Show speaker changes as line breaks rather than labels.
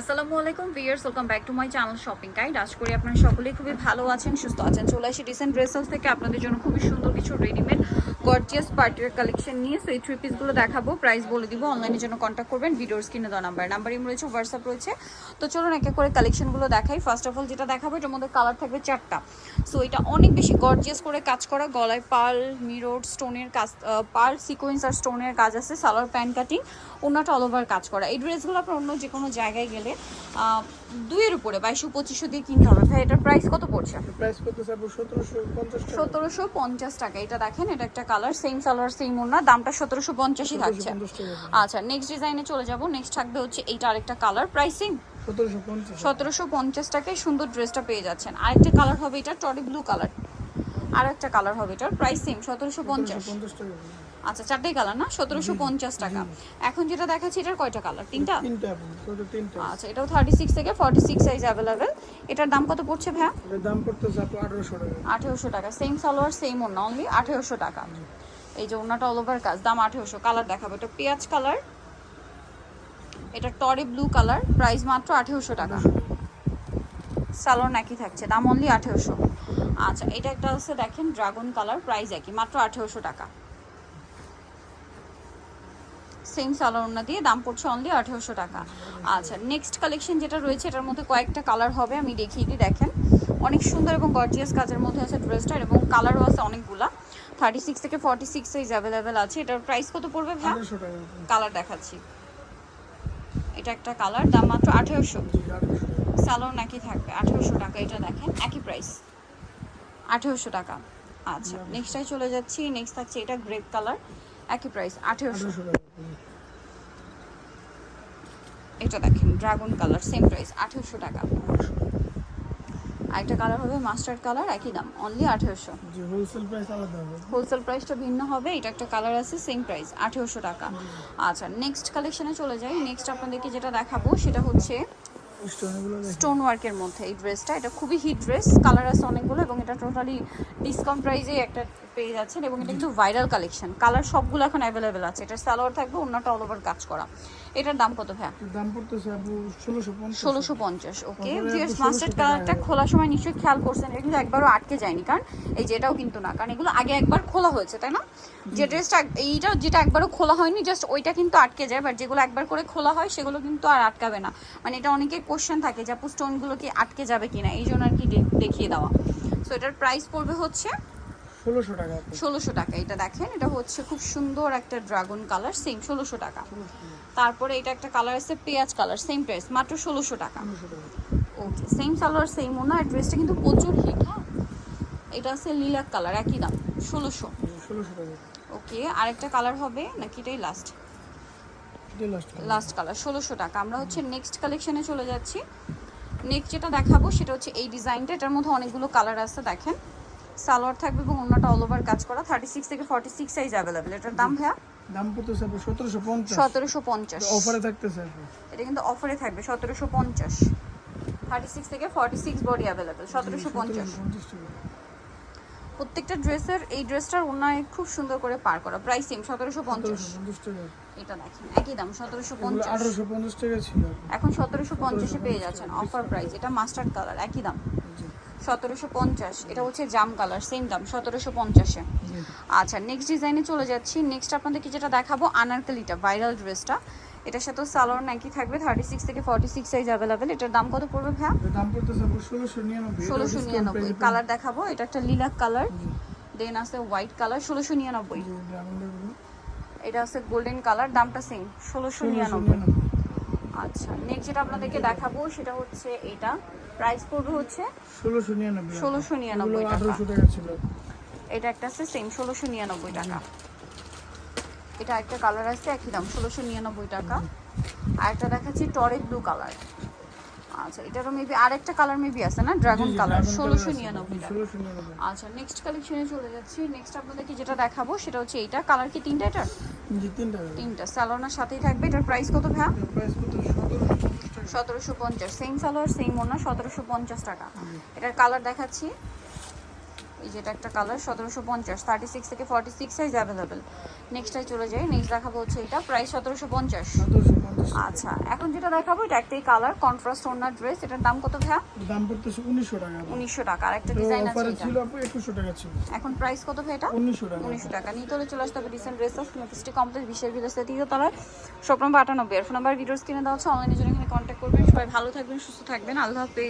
আসসালামু আলাইকুম viewers welcome back to my channel shopping guide আজ করি আপনারা সকলেই খুবই ভালো আছেন, সুস্থ আছেন। চলে আসি ডিসেন্ট ড্রেস হাউস থেকে আপনাদের জন্য খুবই সুন্দর কিছু রেডিমেড গর্জিয়াস পার্টির কালেকশন নিয়ে সেই থ্রি পিসগুলো দেখাবো। প্রাইস বলে দিব অনলাইনের জন্য কন্ট্যাক্ট করবেন, ভিডিওর স্ক্রিনে দেওয়া নাম্বার নাম্বার ইম রয়েছে হোয়াটসঅ্যাপ রয়েছে। তো চলুন একে করে কালেকশনগুলো দেখাই। ফার্স্ট অফ অল যেটা দেখাবো, এটার মধ্যে কালার থাকবে চারটা। সো এটা অনেক বেশি গর্জিয়াস করে কাজ করা, গলায় পার্ল মিরর স্টোনের কাজ পার্ল সিকোয়েন্স আর স্টোনের কাজ আছে, সালোয়ার প্যান্ট কাটিং ওনাটা অল ওভার কাজ করা। এই ড্রেসগুলো আপনার অন্য যে কোনো জায়গায় গেলে আহ, দুইয়ের উপরে বাইশশো পঁচিশশো দিয়ে কিনতে হবে। ভাই এটার প্রাইস কত পড়ছে?
প্রাইস সতেরোশো পঞ্চাশ টাকা।
এটা দেখেন এটা একটা কালার সেম সালোয়ার সেম ওনা দামটা সতেরোশো পঞ্চাশই থাকছে। আচ্ছা নেক্সট ডিজাইনে চলে যাব। নেক্সট থাকবে হচ্ছে এইটা আরেকটা কালার প্রাইসিং
সতেরোশো পঞ্চাশ।
টাকায় সুন্দর ড্রেসটা পেয়ে যাচ্ছেন। আরেকটা কালার হবে এটা টরি ব্লু কালার আর একটা কালার হবে এটার প্রাইস সেম সতেরোশো পঞ্চাশ আচ্ছা চারটাই কালার না? সতেরোশো পঞ্চাশ টাকা। এখন যেটা দেখাচ্ছি এটার কয়টা কালার তিনটা? আচ্ছা এটাও থার্টি সিক্স থেকে ফর্টি সিক্স সাইজ অ্যাভেলেবেল এটার দাম কত পড়ছে ভাইয়া?
দাম পড়তে চাইব আঠারোশো টাকা।
আঠেরোশো টাকা। সেম সালোয়ার সেম ওনা অনলি আঠেরোশো টাকা। এই যে ওনাটা অল ওভার কাজ দাম আঠেরোশো। কালার দেখাবো এটা পেঁয়াজ কালার এটা টরে ব্লু কালার প্রাইস মাত্র আঠেরোশো টাকা। সালোয়ার একই থাকছে দাম অনলি আঠেরোশো। আচ্ছা এটা একটা হচ্ছে দেখেন ড্রাগন কালার প্রাইস একই মাত্র আঠেরোশো টাকা। সেম সালোয়ার দিয়ে দাম পড়ছে অনলি আঠেরোশো টাকা। আচ্ছা নেক্সট কালেকশন যেটা রয়েছে এটার মধ্যে কয়েকটা কালার হবে আমি দেখিয়ে দিই দেখেন। অনেক সুন্দর এবং গর্জিয়াস কাজের মধ্যে আছে ড্রেসটার এবং কালারও আছে অনেকগুলা। থার্টি সিক্স থেকে ফর্টি সিক্স সাইজ অ্যাভেলেবেল আছে। এটার প্রাইস কত পড়বে ভাই কালার দেখাচ্ছি। এটা একটা কালার দাম মাত্র আঠেরোশো। সালোয়ার নাকি থাকবে আঠেরোশো টাকা এটা দেখেন একই প্রাইস আঠেরোশো টাকা। আচ্ছা নেক্সটটাই চলে যাচ্ছি নেক্সট থাকছে এটা গ্রেপ কালার একই প্রাইস আঠেরোশো। এটা দেখেন ড্রাগন কালার সেম প্রাইস আঠেরোশো টাকা। আরেকটা কালার হবে মাস্টার্ড কালার একই দাম অনলি আঠেরোশো।
হোলসেল
প্রাইসটা ভিন্ন হবে এটা একটা কালার আছে সেম প্রাইস আঠেরোশো টাকা। আচ্ছা নেক্সট কালেকশনে চলে যাই। নেক্সট আপনাদেরকে যেটা দেখাবো সেটা হচ্ছে স্টোন ওয়ার্কের মধ্যে এই ড্রেসটা এটা খুবই হিট ড্রেস কালার আছে অনেকগুলো এবং এটা টোটালি ডিসকাউন্ট প্রাইসে একটা পেয়ে যাচ্ছেন এবং এটা কিন্তু ভাইরাল কালেকশন কালার সবগুলো এখন অ্যাভেলেবেল আছে। এটার সালোয়ার থাকবে অন্যটা অল ওভার কাজ করা। এটার দাম কত
এটার দাম পড়তে চাইব ষোলোশো পঞ্চাশ।
ওকে
তারপরে
ভিউয়ার্স মাস্টার্ড কালারটা খোলার সময় নিশ্চয়ই খেয়াল করছেন। এটা কিন্তু একবারও আটকে যায়নি কারণ এই যে এটাও কিন্তু না। কারণ এগুলো আগে একবার খোলা হয়েছে তাই না? যে ড্রেসটা এইটা যেটা একবারও খোলা হয়নি জাস্ট ওইটা কিন্তু আটকে যায়। বাট যেগুলো একবার করে খোলা হয় সেগুলো কিন্তু আর আটকাবে না। মানে এটা অনেকের কোশ্চেন থাকে যে আপু স্টোনগুলো কি আটকে যাবে কিনা? এই জন্য আর কি দেখিয়ে দেওয়া। সো এটার প্রাইস পড়বে হচ্ছে
ষোলোশো টাকা
ষোলোশো টাকা এটা দেখেন এটা হচ্ছে খুব সুন্দর একটা ড্রাগন কালার সেম ষোলোশো টাকা। তারপরে এটা একটা কালার আছে পেঁয়াজ কালার সেম প্রাইস মাত্র ষোলোশো টাকা। ওকে সেম সালোয়ার সেম ওনা ড্রেসটা কিন্তু প্রচুর হিট হ্যাঁ? এটা আছে লিলাক কালার একই দাম ষোলোশো।
ষোলোশো টাকা।
ওকে আরেকটা কালার হবে নাকি এটাই লাস্ট
এটাই লাস্ট
লাস্ট কালার ষোলোশো টাকা। আমরা হচ্ছে নেক্সট কালেকশনে চলে যাচ্ছি। নেক্সট যেটা দেখাবো সেটা হচ্ছে এই ডিজাইনটা এটার মধ্যে অনেকগুলো কালার আছে দেখেন। সালোয়ার থাকবে এবং অন্যটা অল ওভার কাজ করা। থার্টি সিক্স থেকে ফর্টি সিক্স সাইজ অ্যাভেলেবেল এটার দাম ভাইয়া?
দাম চাইব সতেরোশো পঞ্চাশ।
সতেরোশো পঞ্চাশ।
অফারে থাকতে চাইব
এটা কিন্তু অফারে থাকবে সতেরোশো পঞ্চাশ। থার্টি সিক্স থেকে ফর্টি সিক্স বডি অ্যাভেলেবেল সতেরোশো পঞ্চাশ প্রত্যেকটা ড্রেসের এই ড্রেসটার অন্যায় খুব সুন্দর করে পার করা। প্রাইস সেম সতেরোশো পঞ্চাশ। এটা দেখেন একই দাম সতেরোশো পঞ্চাশ।
ছিল
এখন। সতেরোশো পঞ্চাশে পেয়ে যাচ্ছেন অফার প্রাইস এটা মাস্টার্ড কালার একই দাম। সতেরোশো পঞ্চাশ। এটা হচ্ছে জাম কালার সেম দাম সতেরোশো পঞ্চাশে। আচ্ছা নেক্সট ডিজাইনে চলে যাচ্ছি। নেক্সট আপনাদেরকে যেটা দেখাবো আনারকালিটা ভাইরাল ড্রেসটা এটার সাথেও সালোয়ার নাকি থাকবে থার্টি সিক্স থেকে ফর্টি সিক্স সাইজ অ্যাভেলেবেল এটার দাম কত পড়বে ভাইয়া?
ষোলোশো নিরানব্বই।
কালার দেখাবো এটা একটা লিলাক কালার দেন আছে হোয়াইট কালার ষোলোশো নিরানব্বই। এটা আছে গোল্ডেন কালার দামটা সেম ষোলোশো নিরানব্বই। আচ্ছা নেক্সট যেটা আপনাদেরকে দেখাবো সেটা হচ্ছে এটা। প্রাইস পড়বে হচ্ছে
ষোলোশো নিরানব্বই।
1699
এগুলো
টাকা।
1800 টাকা ছিল।
এটা একটা আছে সেম ষোলোশো নিরানব্বই টাকা। এটা একটা কালার আছে একই দাম ষোলোশো নিরানব্বই টাকা। আর একটা দেখাচ্ছি টরে ব্লু কালার আচ্ছা এটারও মেবি আরেকটা কালার মেবি আছে না? ড্রাগন কালার ষোলোশো। নিরানব্বই টাকা।
1699
আচ্ছা নেক্সট কালেকশনে চলে যাচ্ছি। নেক্সট আপনাদেরকে যেটা দেখাবো সেটা হচ্ছে এইটা। কালার কি তিনটা এটার?
জি, তিন
তিনটা। স্যালোনার সাথেই থাকবে। এটার প্রাইস কত ভ্যা
price কত? 1750 টাকা।
সতেরোশো পঞ্চাশ সেম সালোয়ার সেম ওনা সতেরোশো পঞ্চাশ টাকা এটার কালার দেখাচ্ছি এই যেটা একটা কালার সতেরোশো পঞ্চাশ। থার্টি সিক্স থেকে ফর্টি সিক্স সাইজ অ্যাভেলেবেল নেক্সটটাই চলে যাই। নেক্সট দেখাবো হচ্ছে এটা প্রাইস সতেরোশো পঞ্চাশ। আচ্ছা এখন যেটা দেখাবো এটা একটাই কালার কন্ট্রাস্ট ওনার ড্রেস এটার দাম কত ভাইয়া?
দাম পড়তেছে উনিশশো টাকা।
উনিশশো টাকা। আর একটা ডিজাইন আছে
ছিল একুশশো টাকা ছিল।
এখন প্রাইস কত ভাই এটা?
উনিশশো টাকা।
উনিশশো টাকা। নিতে হলে চলে আসতে হবে রিসেন্ট ড্রেস অফ মেফিস্টি কমপ্লেক্স ভিলেজে তৃতীয় তলায়। শপ নম্বর আটানব্বই আর ফোন নাম্বার ভিডিওস কিনে দেওয়া হচ্ছে অনলাইনের জন্য এখানে কন্ট্যাক্ট করবেন। সবাই ভালো থাকবেন সুস্থ থাকবেন। আল্লাহ হাফেজ।